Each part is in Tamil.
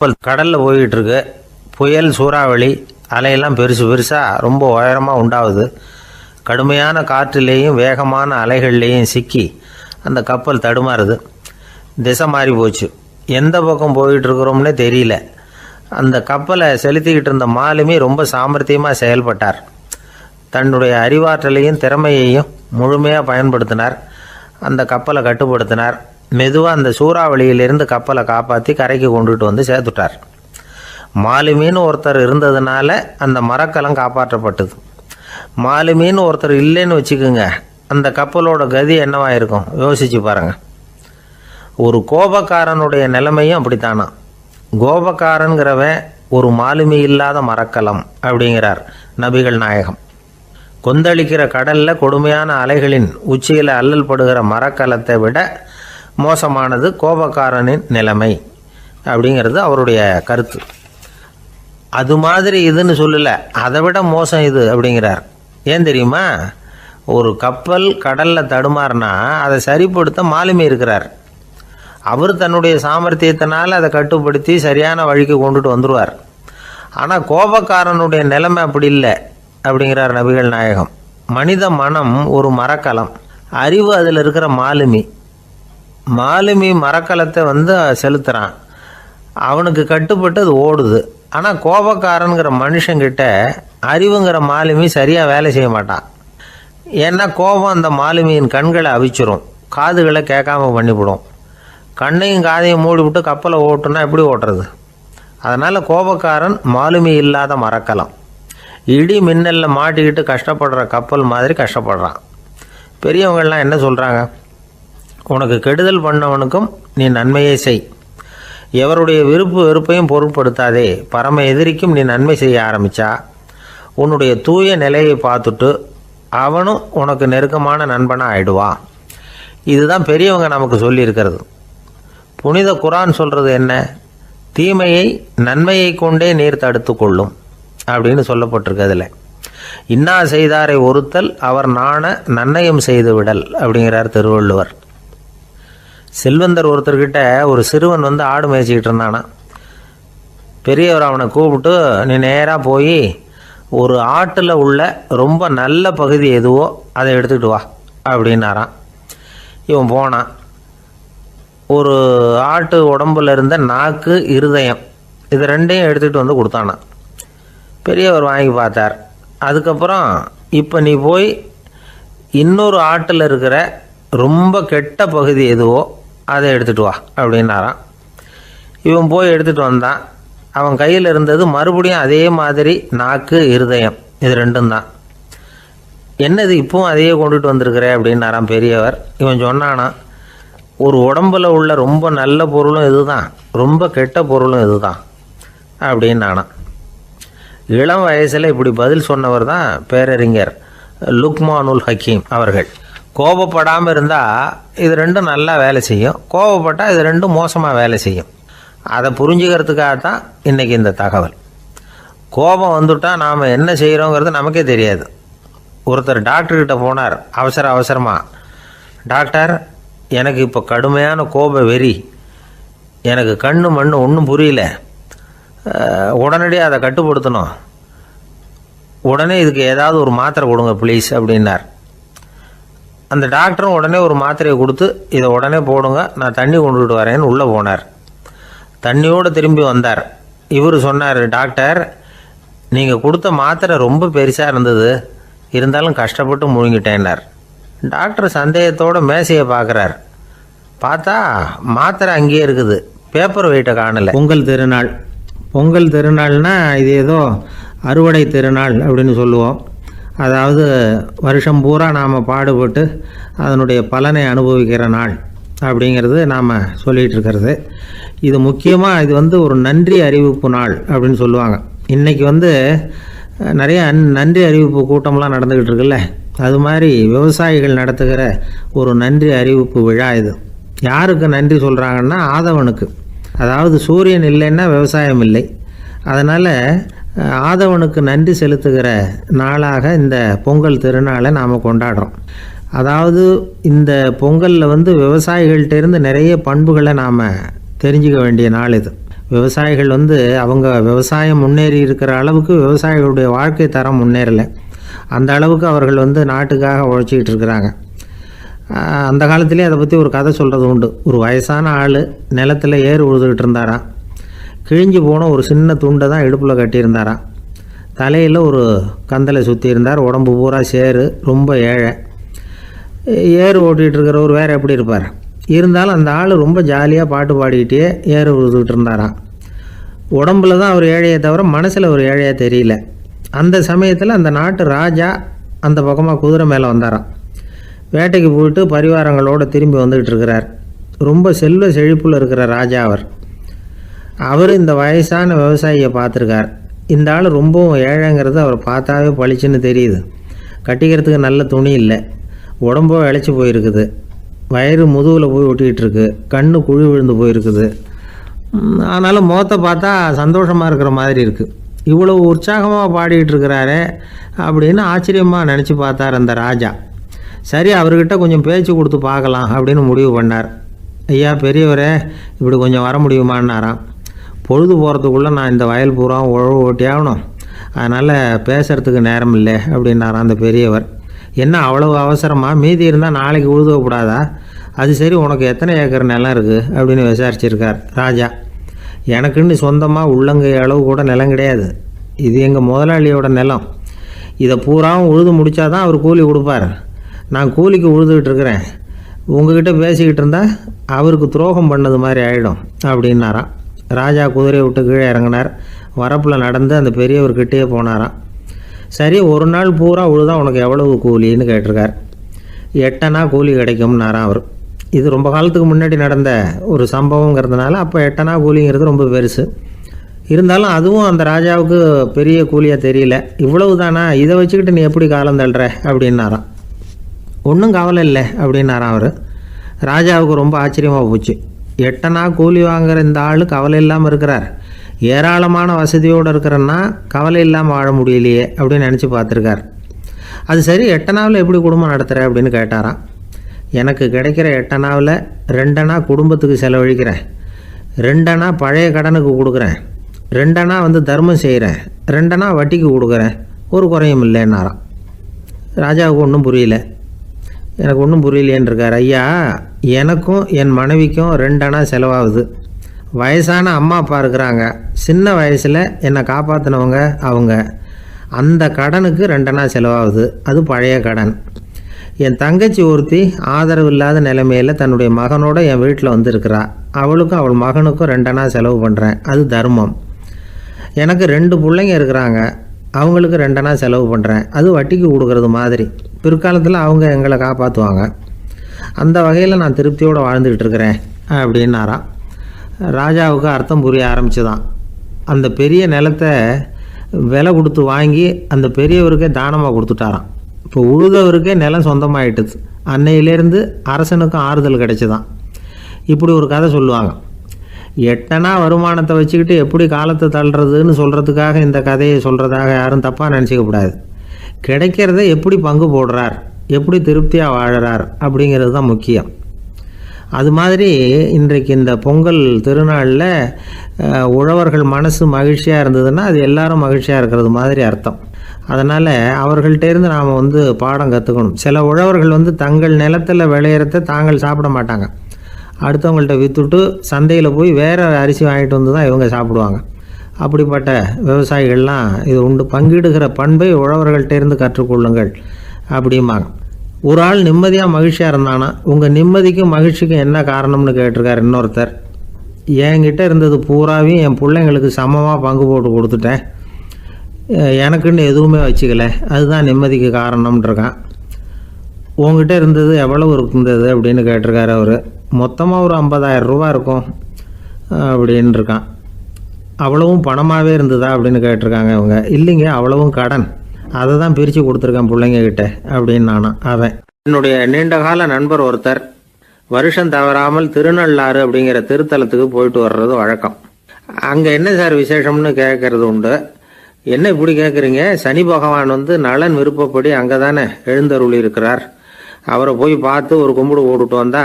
இப்போ கடலில் போய்கிட்டு இருக்கு புயல் சூறாவளி அலையெல்லாம் பெருசு பெருசாக ரொம்ப உயரமாக உண்டாகுது கடுமையான காற்றுலேயும் வேகமான அலைகள்லேயும் சிக்கி அந்த கப்பல் தடுமாறுது. திசை மாறி போச்சு. எந்த பக்கம் போயிட்டுருக்குறோம்னே தெரியல. அந்த கப்பலை செலுத்திக்கிட்டு இருந்த மாலுமி ரொம்ப சாமர்த்தியமாக செயல்பட்டார். தன்னுடைய அறிவாற்றலையும் திறமையையும் முழுமையாக பயன்படுத்தினார். அந்த கப்பலை கட்டுப்படுத்தினார். மெதுவாக அந்த சூறாவளியிலிருந்து கப்பலை காப்பாற்றி கரைக்கு கொண்டுட்டு வந்து சேர்த்துட்டார். மாலுமின்னு ஒருத்தர் இருந்ததுனால அந்த மரக்கலம் காப்பாற்றப்பட்டது. மாலுமின்னு ஒருத்தர் இல்லைன்னு வச்சுக்கோங்க அந்த கப்பலோட கதி என்னவாக இருக்கும் யோசிச்சு பாருங்கள் ஒரு கோபக்காரனுடைய நிலைமையும் அப்படித்தானா? கோபக்காரன்கிறவன் ஒரு மாலுமி இல்லாத மரக்கலம் அப்படிங்கிறார் நபிகள் நாயகம். கொந்தளிக்கிற கடலில் கொடுமையான அலைகளின் உச்சியில் அல்லல் படுகிற மரக்கலத்தை விட மோசமானது கோபக்காரனின் நிலைமை அப்படிங்கிறது அவருடைய கருத்து. அது மாதிரி இதுன்னு சொல்லலை. அதை விட மோசம் இது அப்படிங்கிறார். ஏன் தெரியுமா? ஒரு கப்பல் கடலில் தடுமாறினா அதை சரிப்படுத்த மாலுமி இருக்கிறார். அவர் தன்னுடைய சாமர்த்தியத்தினால் அதை கட்டுப்படுத்தி சரியான வழிக்கு கொண்டுட்டு வந்துடுவார் ஆனால் கோபக்காரனுடைய நிலைமை அப்படி இல்லை அப்படிங்கிறார் நபிகள் நாயகம். மனித மனம் ஒரு மரக்கலம். அறிவு அதில் இருக்கிற மாலுமி. மாலுமி மரக்கலத்தை வந்து செலுத்துகிறான் அவனுக்கு கட்டுப்பட்டு அது ஓடுது. ஆனால் கோபக்காரனுங்கிற மனுஷங்கிட்ட அறிவுங்கிற மாலுமி சரியாக வேலை செய்ய மாட்டான். ஏன்னா கோபம் அந்த மாலுமியின் கண்களை அவிச்சிரும். காதுகளை கேட்காம பண்ணிவிடும். கண்ணையும் காதையும் மூடிவிட்டு கப்பலை ஓட்டுனா எப்படி ஓட்டுறது? அதனால் கோபக்காரன் மாலுமி இல்லாத மரக்கலம். இடி மின்னலில் மாட்டிக்கிட்டு கஷ்டப்படுற கப்பல் மாதிரி கஷ்டப்படுறான். பெரியவங்கள்லாம் என்ன சொல்கிறாங்க உனக்கு கெடுதல் பண்ணவனுக்கும் நீ நன்மையை செய். எவருடைய விருப்பு வெறுப்பையும் பொருட்படுத்தாதே. பரம எதிரிக்கும் நீ நன்மை செய்ய ஆரம்பிச்சா. உன்னுடைய தூய நிலையை பார்த்துட்டு அவனும் உனக்கு நெருக்கமான நண்பனாக ஆயிடுவான் இதுதான் பெரியவங்க நமக்கு சொல்லியிருக்கிறது. புனித குரான் சொல்கிறது என்ன? தீமையை நன்மையை கொண்டே நீர் தடுத்து கொள்ளும் அப்படின்னு சொல்லப்பட்டிருக்கு அதில் இன்னா செய்தாரை ஒருத்தல் அவர் நாண நன்னயம் செய்து விடல் அப்படிங்கிறார் திருவள்ளுவர். செல்வந்தர் ஒருத்தர்கிட்ட ஒரு சிறுவன் வந்து ஆடு மேய்ச்சிக்கிட்டு இருந்தானா. பெரியவர் அவனை கூப்பிட்டு நீ நேராக போய் ஒரு ஆட்டில் உள்ள ரொம்ப நல்ல பகுதி எதுவோ அதை எடுத்துக்கிட்டு வா அப்படின்னாரான் இவன் போனான். ஒரு ஆட்டு உடம்புல இருந்த நாக்கு இருதயம் இது ரெண்டையும் எடுத்துகிட்டு வந்து கொடுத்தானான் பெரியவர் வாங்கி பார்த்தார். அதுக்கப்புறம் இப்போ நீ போய் இன்னொரு ஆட்டில் இருக்கிற ரொம்ப கெட்ட பகுதி எதுவோ அதை எடுத்துகிட்டு வா அப்படின்னாராம். இவன் போய் எடுத்துகிட்டு வந்தான். அவன் கையில் இருந்தது மறுபடியும் அதே மாதிரி நாக்கு இருதயம். இது ரெண்டும் தான். என்னது இப்பவும் அதையே கொண்டுட்டு வந்திருக்கிற? அப்படின்னாராம் பெரியவர். இவன் சொன்னானா ஒரு உடம்புல உள்ள ரொம்ப நல்ல பொருளும் இதுதான். ரொம்ப கெட்ட பொருளும் இதுதான். அப்படின்னானான் இளம் வயசில் இப்படி பதில் சொன்னவர் தான் பேரறிஞர் லுக்மானுல் ஹக்கீம் அவர்கள். கோபப்படாமல் இருந்தால் இது ரெண்டும் நல்லா வேலை செய்யும். கோபப்பட்டால் இது ரெண்டும் மோசமாக வேலை செய்யும். அதை புரிஞ்சுக்கிறதுக்காக தான் இன்றைக்கி இந்த தகவல். கோபம் வந்துட்டால் நாம் என்ன செய்கிறோங்கிறது நமக்கே தெரியாது. ஒருத்தர் டாக்டர்கிட்ட போனார் அவசர அவசரமாக டாக்டர் எனக்கு இப்போ கடுமையான கோப வெறி. எனக்கு கண்ணு மண் ஒன்றும் புரியல. உடனடியாக அதை கட்டுப்படுத்தணும். உடனே இதுக்கு ஏதாவது ஒரு மாத்திரை கொடுங்க ப்ளீஸ் அப்படின்னார். அந்த டாக்டரும் உடனே ஒரு மாத்திரையை கொடுத்து இதை உடனே போடுங்க நான் தண்ணி கொண்டுகிட்டு வரேன்னு உள்ளே போனார். தண்ணியோடு திரும்பி வந்தார். இவர் சொன்னார் டாக்டர் நீங்கள் கொடுத்த மாத்திரை ரொம்ப பெருசாக இருந்தது. இருந்தாலும் கஷ்டப்பட்டு முழுங்கிட்டேன்னார் டாக்டர் சந்தேகத்தோட மேசையை பார்க்குறார். பார்த்தா மாத்திரை அங்கேயே இருக்குது. பேப்பர் வெயிட்டை காணலை. பொங்கல் திருநாள். பொங்கல் திருநாள்னால் இது ஏதோ அறுவடை திருநாள் அப்படின்னு சொல்லுவோம். அதாவது வருஷம் பூரா நாம் பாடுபட்டு அதனுடைய பலனை அனுபவிக்கிற நாள் அப்படிங்கிறது நாம் சொல்லிகிட்டு இருக்கிறது. இது முக்கியமாக இது வந்து ஒரு நன்றி அறிவிப்பு நாள் அப்படின்னு சொல்லுவாங்க. இன்றைக்கி வந்து நிறைய நன்றி அறிவிப்பு கூட்டம்லாம் நடந்துக்கிட்டு இருக்குல்ல? அது மாதிரி விவசாயிகள் நடத்துகிற ஒரு நன்றி அறிவிப்பு விழா இது. யாருக்கு நன்றி சொல்கிறாங்கன்னா ஆதவனுக்கு. அதாவது சூரியன் இல்லைன்னா விவசாயம் இல்லை. அதனால் ஆதவனுக்கு நன்றி செலுத்துகிற நாளாக இந்த பொங்கல் திருநாளை நாம் கொண்டாடுறோம். அதாவது இந்த பொங்கலில் வந்து விவசாயிகள்கிட்டேருந்து நிறைய பண்புகளை நாம் தெரிஞ்சுக்க வேண்டிய நாள் இது. விவசாயிகள் வந்து அவங்க விவசாயம் முன்னேறி இருக்கிற அளவுக்கு விவசாயிகளுடைய வாழ்க்கை தரம் முன்னேறலை. அந்த அளவுக்கு அவர்கள் வந்து நாட்டுக்காக உழைச்சிக்கிட்டு இருக்கிறாங்க. அந்த காலத்திலே அதை பற்றி ஒரு கதை சொல்கிறது உண்டு. ஒரு வயசான ஆள் நிலத்தில் ஏறு உழுதுகிட்டு இருந்தாராம். கிழிஞ்சு போன ஒரு சின்ன துண்டை தான் இடுப்பில் கட்டியிருந்தாராம் தலையில் ஒரு கந்தலை சுற்றி இருந்தார் உடம்பு பூரா சேரு ரொம்ப ஏழை. ஏறு ஓட்டிகிட்டு இருக்கிறவர் வேறு எப்படி இருப்பார்? இருந்தாலும் அந்த ஆள் ரொம்ப ஜாலியாக பாட்டு பாடிக்கிட்டே ஏறு உழுதுகிட்டு இருந்தாராம் உடம்புல தான் அவர் ஏழையை தவிர மனசில் ஒரு ஏழையாக தெரியல. அந்த சமயத்தில் அந்த நாட்டு ராஜா அந்த பக்கமாக குதிரை மேலே வந்தாராம். வேட்டைக்கு போயிட்டு பரிவாரங்களோடு திரும்பி வந்துக்கிட்டு இருக்கிறார். ரொம்ப செல்வ செழிப்பில் இருக்கிற ராஜா அவர். அவர் இந்த வயசான விவசாயியை பார்த்துருக்கார். இந்த ஆள் ரொம்பவும் ஏழைங்கிறது அவர் பார்த்தாவே பளிச்சுன்னு தெரியுது. கட்டிக்கிறதுக்கு நல்ல துணி இல்லை. உடம்போ இழைச்சி போயிருக்குது. வயிறு முதுகில் போய் ஒட்டிக்கிட்டு இருக்கு கண்ணு குழி விழுந்து போயிருக்குது. அதனால் ஆனாலும் முகத்தை பார்த்தா சந்தோஷமாக இருக்கிற மாதிரி இருக்குது இவ்வளோ உற்சாகமாக பாடிக்கிட்டு இருக்கிறாரே அப்படின்னு ஆச்சரியமாக நினச்சி பார்த்தார் அந்த ராஜா. சரி அவர்கிட்ட கொஞ்சம் பேச்சு கொடுத்து பார்க்கலாம் அப்படின்னு முடிவு பண்ணார். ஐயா பெரியவரே இப்படி கொஞ்சம் வர முடியுமான்னாராம். பொழுது போகிறதுக்குள்ளே நான் இந்த வயல் பூரா உழவு ஓட்டி ஆகணும். அதனால் பேசுகிறதுக்கு நேரம் இல்லை அப்படின்னாராம் அந்த பெரியவர். என்ன அவ்வளவு அவசரமாக மீதி இருந்தால் நாளைக்கு உழுதக்கூடாதா அது சரி உனக்கு எத்தனை ஏக்கர் நிலம் இருக்குது அப்படின்னு விசாரிச்சிருக்கார் ராஜா. எனக்குன்னு சொந்தமாக உள்ளங்கை அளவு கூட நிலம் கிடையாது. இது எங்கள் முதலாளியோட நிலம். இதை பூராவும் உழுது முடித்தாதான் அவர் கூலி கொடுப்பார். நான் கூலிக்கு உழுதுகிட்டு இருக்கிறேன். உங்ககிட்ட பேசிக்கிட்டு இருந்தால் அவருக்கு துரோகம் பண்ணது மாதிரி ஆகிடும் அப்படின்னாராம். ராஜா குதிரையை விட்டு கீழே இறங்கினார். வரப்பில் நடந்து அந்த பெரியவர்கிட்டயே போனாராம். சரி ஒரு நாள் பூரா உழுதா உனக்கு எவ்வளவு கூலின்னு கேட்டிருக்கார். எட்டனா கூலி கிடைக்கும்னாராம் அவர். இது ரொம்ப காலத்துக்கு முன்னாடி நடந்த ஒரு சம்பவங்கிறதுனால அப்போ எட்டனா கூலிங்கிறது ரொம்ப பெருசு. இருந்தாலும் அதுவும் அந்த ராஜாவுக்கு பெரிய கூலியாக தெரியல. இவ்வளவு தானா இதை வச்சுக்கிட்டு நீ எப்படி காலம் தள்ளுற? அப்படின்னாராம். ஒன்றும் கவலை இல்லை அப்படின்னாராம் அவர். ராஜாவுக்கு ரொம்ப ஆச்சரியமாக போச்சு. எட்டனா கூலி வாங்குற இந்த ஆள் கவலை இல்லாமல் இருக்கிறார். ஏராளமான வசதியோடு இருக்கிறன்னா கவலை இல்லாமல் வாழ முடியலையே அப்படின்னு நினச்சி பார்த்துருக்கார். அது சரி எட்டனாவில் எப்படி குடும்பம் நடத்துகிற அப்படின்னு கேட்டாராம். எனக்கு கிடைக்கிற எட்டனாவில் ரெண்டனா குடும்பத்துக்கு செலவழிக்கிறேன். ரெண்டனா பழைய கடனுக்கு கொடுக்குறேன். ரெண்டனா வந்து தர்மம் செய்கிறேன் ரெண்டனா வட்டிக்கு கொடுக்குறேன். ஒரு குறையும் இல்லைன்னாராம். ராஜாவுக்கு ஒன்றும் புரியல. எனக்கு ஒன்றும் புரியலையேன்னு இருக்கார் ஐயா எனக்கும் என் மனைவிக்கும் ரெண்டனா செலவாகுது. வயசான அம்மா அப்பா இருக்கிறாங்க. சின்ன வயசில் என்னை காப்பாற்றினவங்க அவங்க. அந்த கடனுக்கு ரெண்டனா செலவாகுது. அது பழைய கடன். என் தங்கச்சி ஒருத்தி ஆதரவு இல்லாத நிலைமையில் தன்னுடைய மகனோட என் வீட்டில் வந்திருக்கிறா. அவளுக்கும் அவள் மகனுக்கும் ரெண்டனா செலவு பண்ணுறேன் அது தர்மம். எனக்கு ரெண்டு பிள்ளைங்க இருக்கிறாங்க. அவங்களுக்கு ரெண்டனா செலவு பண்ணுறேன் அது வட்டிக்கு கொடுக்கறது மாதிரி. பிற்காலத்தில் அவங்க எங்களை காப்பாற்றுவாங்க அந்த வகையில் நான் திருப்தியோடு வாழ்ந்துக்கிட்டு இருக்கிறேன் அப்படின்னாராம் ராஜாவுக்கு அர்த்தம் புரிய ஆரம்பிச்சுதான். அந்த பெரிய நிலத்தை விலை கொடுத்து வாங்கி அந்த பெரியவருக்கே தானமாக கொடுத்துட்டாராம். இப்போ உழுதவருக்கே நிலம் சொந்தமாகிட்டுது அன்னையிலேருந்து அரசனுக்கும் ஆறுதல் கிடைச்சிதான். இப்படி ஒரு கதை சொல்லுவாங்க. எட்டனா வருமானத்தை வச்சுக்கிட்டு எப்படி காலத்தை தள்ளுறதுன்னு சொல்கிறதுக்காக இந்த கதையை சொல்கிறதாக யாரும் தப்பாக நினச்சிக்க கூடாது. கிடைக்கிறத எப்படி பங்கு போடுறார்? எப்படி திருப்தியாக வாழறார்? அப்படிங்கிறது தான் முக்கியம். அது மாதிரி இன்றைக்கு இந்த பொங்கல் திருநாளில் உழவர்கள் மனசு மகிழ்ச்சியாக இருந்ததுன்னா அது எல்லாரும் மகிழ்ச்சியாக இருக்கிறது மாதிரி அர்த்தம். அதனால் அவர்கள்ட்டேருந்து நாம் வந்து பாடம் கற்றுக்கணும் சில உழவர்கள் வந்து தங்கள் நிலத்தில் விளையிறத தாங்கள் சாப்பிட மாட்டாங்க. அடுத்தவங்கள்ட்ட விற்றுட்டு சந்தையில் போய் வேறு அரிசி வாங்கிட்டு வந்து தான் இவங்க சாப்பிடுவாங்க. அப்படிப்பட்ட விவசாயிகள்லாம் இது உண்டு. பங்கிடுகிற பண்பை உழவர்கள்ட்டேருந்து கற்றுக்கொள்ளுங்கள் அப்படிம்பாங்க. ஒரு ஆள் நிம்மதியாக மகிழ்ச்சியாக இருந்தானா உங்கள் நிம்மதிக்கும் மகிழ்ச்சிக்கும் என்ன காரணம்னு கேட்டிருக்கார் இன்னொருத்தர். என்கிட்ட இருந்தது பூராவையும் என் பிள்ளைங்களுக்கு சமமாக பங்கு போட்டு கொடுத்துட்டேன். எனக்குன்னு எதுவுமே வச்சுக்கல. அதுதான் நிம்மதிக்கு காரணம்ன்றிருக்கான். உங்ககிட்ட இருந்தது எவ்வளவு இருந்தது அப்படின்னு கேட்டிருக்காரு அவர். மொத்தமாக ஒரு 50000 ரூபா இருக்கும் அப்படின்னு இருக்கான். அவ்வளவும் பணமாகவே இருந்ததா அப்படின்னு கேட்டிருக்காங்க அவங்க இல்லைங்க அவ்வளவும் கடன். அதை தான் பிரித்து கொடுத்துருக்கேன் பிள்ளைங்ககிட்ட அப்படின்னு நானா அவன். என்னுடைய நீண்டகால நண்பர் ஒருத்தர் வருஷம் தவறாமல் திருநள்ளாறு அப்படிங்கிற திருத்தலத்துக்கு போயிட்டு வர்றது வழக்கம். அங்கே என்ன சார் விசேஷம்னு கேட்கறது உண்டு? என்ன இப்படி கேட்குறீங்க? சனி பகவான் வந்து நலன் விருப்பப்படி அங்கே தானே எழுந்தருள் இருக்கிறார் அவரை போய் பார்த்து ஒரு கும்பிடு போட்டுட்டு வந்தா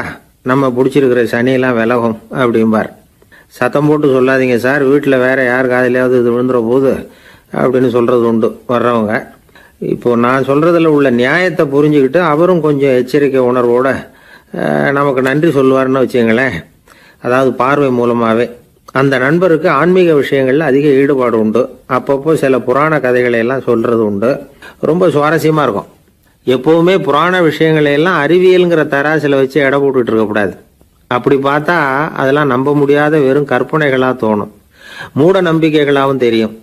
நம்ம பிடிச்சிருக்கிற சனியெல்லாம் விலகும் அப்படிம்பார். சத்தம் போட்டு சொல்லாதீங்க சார் வீட்டில் வேறு யார் காதலையாவது இது விழுந்துற போது அப்படின்னு சொல்கிறது உண்டு வர்றவங்க. இப்போ நான் சொல்கிறதுல உள்ள நியாயத்தை புரிஞ்சுக்கிட்டு அவரும் கொஞ்சம் எச்சரிக்கை உணர்வோடு நமக்கு நன்றி சொல்லுவார்னு வச்சுங்களேன். அதாவது பார்வை மூலமாகவே அந்த நண்பருக்கு ஆன்மீக விஷயங்களில் அதிக ஈடுபாடு உண்டு. அப்பப்போ சில புராண கதைகளை எல்லாம் சொல்கிறது உண்டு. ரொம்ப சுவாரஸ்யமாக இருக்கும். எப்போவுமே புராண விஷயங்களை எல்லாம் அறிவியலுங்கிற தராசில் வச்சு எடை போட்டுட்டு இருக்கக்கூடாது. அப்படி பார்த்தா அதெல்லாம் நம்ப முடியாத வெறும் கற்பனைகளாக தோணும். மூட நம்பிக்கைகளாகவும் தெரியும்.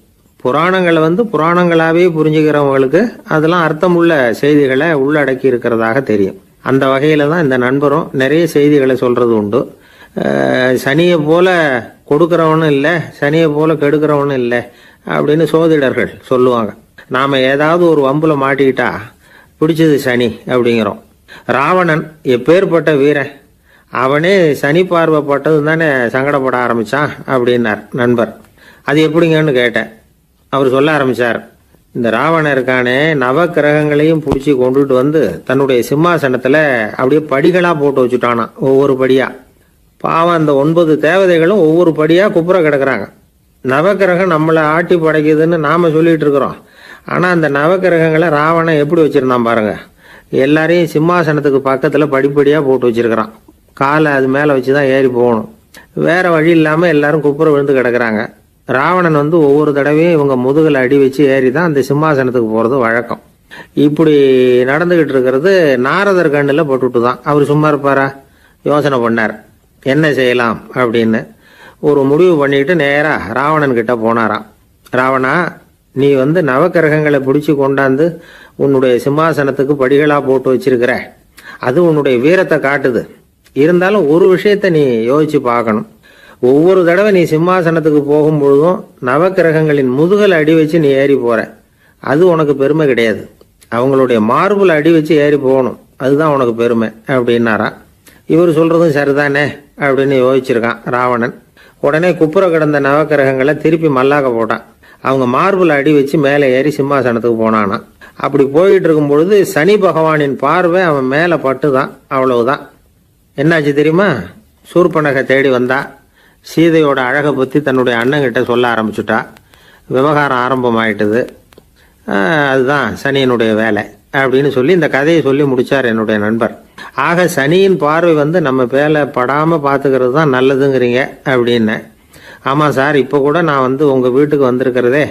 புராணங்களை வந்து புராணங்களாகவே புரிஞ்சுக்கிறவங்களுக்கு அதெல்லாம் அர்த்தமுள்ள செய்திகளை உள்ளடக்கி இருக்கிறதாக தெரியும். அந்த வகையில் தான் இந்த நண்பரும் நிறைய செய்திகளை சொல்கிறது உண்டு. சனியை போல கொடுக்குறவனும் இல்லை சனியை போல கெடுக்கிறவனும் இல்லை அப்படின்னு சோதிடர்கள் சொல்லுவாங்க. நாம் ஏதாவது ஒரு வம்பில் மாட்டிக்கிட்டா பிடிச்சது சனி அப்படிங்கிறோம். ராவணன் எப்பேற்பட்ட வீரன்? அவனே சனி பார்வைப்பட்டது தானே சங்கடப்பட ஆரம்பித்தான் அப்படின்னார் நண்பர். அது எப்படிங்கன்னு கேட்டேன். அவர் சொல்ல ஆரம்பிச்சார் இந்த ராவணன் இருக்கானே நவ கிரகங்களையும் பிடிச்சி கொண்டுட்டு வந்து தன்னுடைய சிம்மாசனத்தில் அப்படியே படிகளாக போட்டு வச்சுட்டானான் ஒவ்வொரு படியாக பாவம் அந்த ஒன்பது தேவதைகளும் ஒவ்வொரு படியாக குப்புற கிடக்குறாங்க. நவக்கிரகம் நம்மளை ஆட்டி படைக்குதுன்னு நாம் சொல்லிகிட்டு இருக்கிறோம். ஆனால் அந்த நவக்கிரகங்களை ராவணன் எப்படி வச்சுருந்தான் பாருங்கள் எல்லாரையும் சிம்மாசனத்துக்கு பக்கத்தில் படிப்படியாக போட்டு வச்சிருக்கிறான். காலை அது மேலே வச்சு தான் ஏறி போகணும். வேறு வழி இல்லாமல் எல்லாரும் குப்புற விழுந்து கிடக்கிறாங்க. ராவணன் வந்து ஒவ்வொரு தடவையும் இவங்க முதுகில் அடி வச்சு ஏறி தான் அந்த சிம்மாசனத்துக்கு போகிறது வழக்கம். இப்படி நடந்துக்கிட்டு இருக்கிறது நாரதர் கண்ணில் போட்டுட்டு தான் அவர் சும்மா இருப்பாரா? யோசனை பண்ணார். என்ன செய்யலாம் அப்படின்னு. ஒரு முடிவு பண்ணிட்டு நேராக ராவணன் கிட்ட போனாராம். ராவணா நீ வந்து நவக்கிரகங்களை பிடிச்சி கொண்டாந்து உன்னுடைய சிம்மாசனத்துக்கு படிகளாக போட்டு வச்சிருக்கிற. அது உன்னுடைய வீரத்தை காட்டுது. இருந்தாலும் ஒரு விஷயத்த நீ யோசிச்சு பார்க்கணும். ஒவ்வொரு தடவை நீ சிம்மாசனத்துக்கு போகும்பொழுதும் நவக்கிரகங்களின் முதுகல் அடி வச்சு நீ ஏறி போற. அது உனக்கு பெருமை கிடையாது. அவங்களுடைய மார்புல அடி வச்சு ஏறி போகணும். அதுதான் உனக்கு பெருமை அப்படின்னாரா. இவர் சொல்றதும் சரிதானே அப்படின்னு யோசிச்சிருக்கான் ராவணன். உடனே குப்புற கிடந்த நவக்கிரகங்களை திருப்பி மல்லாக்க போட்டான். அவங்க மார்பிள் அடி வச்சு மேலே ஏறி சிம்மாசனத்துக்கு போனானா. அப்படி போயிட்டு இருக்கும் பொழுது சனி பகவானின் பார்வை அவன் மேலே பட்டுதான் அவ்வளவுதான். என்னாச்சு தெரியுமா? சூர்பனகை தேடி வந்தா சீதையோட அழகை பற்றி தன்னுடைய அண்ணங்கிட்ட சொல்ல ஆரம்பிச்சுட்டா. விவகாரம் ஆரம்பமாயிட்டது. அதுதான் சனியினுடைய வேலை அப்படின்னு சொல்லி இந்த கதையை சொல்லி முடித்தார் என்னுடைய நண்பர். ஆக சனியின் பார்வை வந்து நம்ம பேல படாமல் பார்த்துக்கிறது தான் நல்லதுங்கிறீங்க அப்படின்னு. ஆமாம் சார் இப்போ கூட நான் வந்து உங்கள் வீட்டுக்கு வந்திருக்கிறதே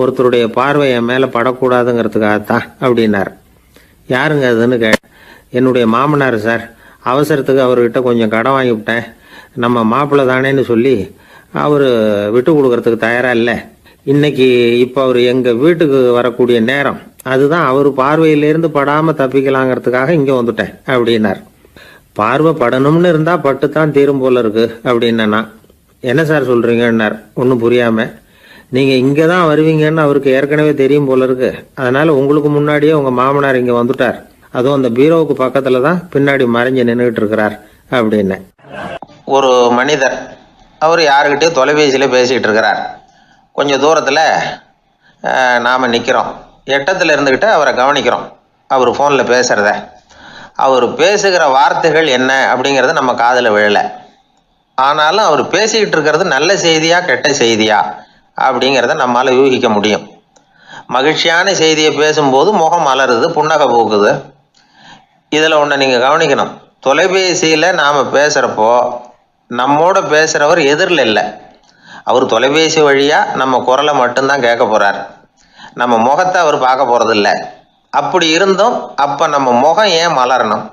ஒருத்தருடைய பார்வை என் மேலே படக்கூடாதுங்கிறதுக்காகத்தான் அப்படின்னார். யாருங்க அதுன்னு கே என்னுடைய மாமனார் சார். அவசரத்துக்கு அவர்கிட்ட கொஞ்சம் கடன் வாங்கிவிட்டேன் நம்ம மாப்பிள்ளை தானேன்னு சொல்லி அவர் விட்டு கொடுக்கறதுக்கு தயாராக இல்லை. இன்னைக்கு இப்போ அவர் எங்கள் வீட்டுக்கு வரக்கூடிய நேரம். அதுதான் அவர் பார்வையிலேருந்து படாமல் தப்பிக்கலாங்கிறதுக்காக இங்கே வந்துட்டேன் அப்படின்னார். பார்வை படணும்னு இருந்தால் பட்டு தான் தீரும் போல இருக்கு அப்படின்னா என்ன சார் சொல்கிறீங்கன்னார் ஒன்றும் புரியாமல் நீங்கள் இங்கே தான் வருவீங்கன்னு அவருக்கு ஏற்கனவே தெரியும் போல இருக்கு. அதனால் உங்களுக்கு முன்னாடியே உங்கள் மாமனார் இங்கே வந்துட்டார். அதுவும் அந்த பீரோவுக்கு பக்கத்தில் தான் பின்னாடி மறைஞ்சு நின்றுட்டு இருக்கிறார் அப்படின்னு. ஒரு மனிதர் அவர் யாருக்கிட்டே தொலைபேசியில் பேசிகிட்டு இருக்கிறார். கொஞ்சம் தூரத்தில் நாம் நிற்கிறோம் எட்டத்தில் இருந்துக்கிட்டு அவரை கவனிக்கிறோம். அவர் ஃபோனில் பேசுகிறத அவர் பேசுகிற வார்த்தைகள் என்ன அப்படிங்கிறது நம்ம காதில் விழலை. ஆனாலும் அவர் பேசிக்கிட்டு இருக்கிறது நல்ல செய்தியா கெட்ட செய்தியா அப்படிங்கிறத நம்மால் யூகிக்க முடியும். மகிழ்ச்சியான செய்தியை பேசும்போது முகம் மலருது புன்னகை பூக்குது. இதில் ஒன்று நீங்கள் கவனிக்கணும். தொலைபேசியில் நாம் பேசுகிறப்போ நம்மோட பேசுகிறவர் எதிரில் இல்லை. அவர் தொலைபேசி வழியாக நம்ம குரலை மட்டும்தான் கேட்க போகிறார் நம்ம முகத்தை அவர் பார்க்க போகிறதில்ல அப்படி இருந்தும் அப்போ நம்ம முகம் ஏன் மலரணும்?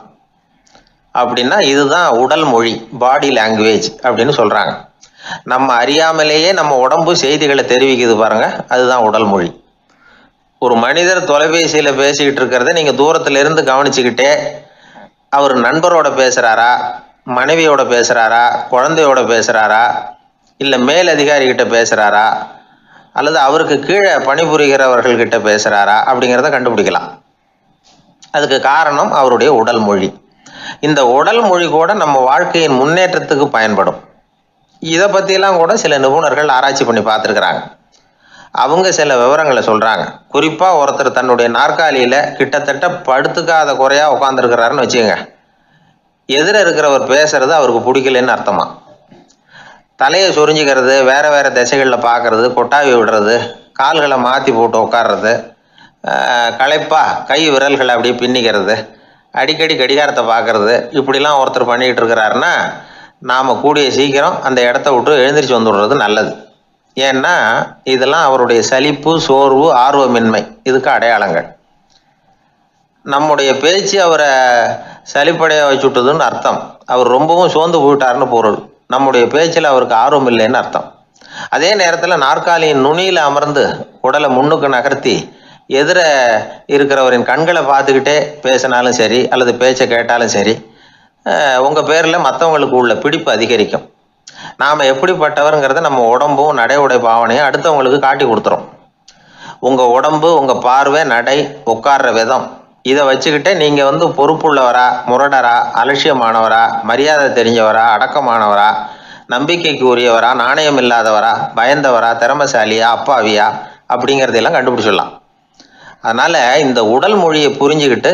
அப்படின்னா இதுதான் உடல் மொழி பாடி லாங்குவேஜ் அப்படின்னு சொல்கிறாங்க நம்ம அறியாமலேயே நம்ம உடம்பு செய்திகளை தெரிவிக்குது பாருங்க அதுதான் உடல் மொழி. ஒரு மனிதர் தொலைபேசியில் பேசிக்கிட்டு இருக்கிறத நீங்கள் தூரத்துலேருந்து கவனிச்சுக்கிட்டே அவர் நண்பரோட பேசுகிறாரா மனைவியோட பேசுகிறாரா குழந்தையோட பேசுகிறாரா இல்லை மேல் அதிகாரிகிட்ட பேசுகிறாரா அல்லது அவருக்கு கீழே பணிபுரிகிறவர்கள்கிட்ட பேசுகிறாரா அப்படிங்கிறத கண்டுபிடிக்கலாம். அதுக்கு காரணம் அவருடைய உடல் மொழி. இந்த உடல் மொழி கூட நம்ம வாழ்க்கையின் முன்னேற்றத்துக்கு பயன்படும். இதை பற்றியெல்லாம் கூட சில நிபுணர்கள் ஆராய்ச்சி பண்ணி பார்த்துருக்குறாங்க. அவங்க சில விவரங்களை சொல்கிறாங்க குறிப்பாக ஒருத்தர் தன்னுடைய நாற்காலியில் கிட்டத்தட்ட படுத்துக்காத குறையாக உட்காந்துருக்கிறாருன்னு வச்சுக்கோங்க. எதிர இருக்கிறவர் பேசுறது அவருக்கு பிடிக்கலன்னு அர்த்தமா? தலையை சொரிஞ்சிக்கிறது வேறு வேறு திசைகளில் பார்க்கறது கொட்டாவி விடுறது கால்களை மாற்றி போட்டு உட்கார்றது களைப்பா கை விரல்களை அப்படியே பின்னிக்கிறது அடிக்கடி கடிகாரத்தை பார்க்கறது. இப்படிலாம் ஒருத்தர் பண்ணிக்கிட்டு இருக்கிறாருன்னா நாம் கூடிய சீக்கிரம் அந்த இடத்த விட்டு எழுந்திரிச்சு வந்துடுறது நல்லது. ஏன்னா இதெல்லாம் அவருடைய சலிப்பு சோர்வு ஆர்வமின்மை. இதுக்கு அடையாளங்கள். நம்முடைய பேச்சு அவரை சலிப்படைய வச்சுட்டுதுன்னு அர்த்தம். அவர் ரொம்பவும் சோர்ந்து போயிட்டாருன்னு பொருள். நம்முடைய பேச்சில் அவருக்கு ஆர்வம் இல்லைன்னு அர்த்தம். அதே நேரத்தில் நாற்காலியின் நுனியில் அமர்ந்து உடலை முன்னுக்கு நகர்த்தி எதிர இருக்கிறவரின் கண்களை பார்த்துக்கிட்டே பேசினாலும் சரி அல்லது பேச்சை கேட்டாலும் சரி உங்கள் பேரில் மற்றவங்களுக்கு உள்ள பிடிப்பு அதிகரிக்கும். நாம் எப்படிப்பட்டவருங்கிறத நம்ம உடம்பும் நடை உடை பாவனையும் அடுத்தவங்களுக்கு காட்டி கொடுத்துரும். உங்கள் உடம்பு உங்கள் பார்வை நடை உட்கார்ற விதம் இதை வச்சுக்கிட்டே நீங்கள் வந்து பொறுப்புள்ளவரா முரடரா அலட்சியமானவரா மரியாதை தெரிஞ்சவரா அடக்கமானவரா நம்பிக்கைக்கு உரியவரா நாணயம் இல்லாதவரா பயந்தவரா திறமசாலியா அப்பாவியா அப்படிங்கிறதையெல்லாம் கண்டுபிடிச்சிடலாம். அதனால் இந்த உடல் மொழியை புரிஞ்சுக்கிட்டு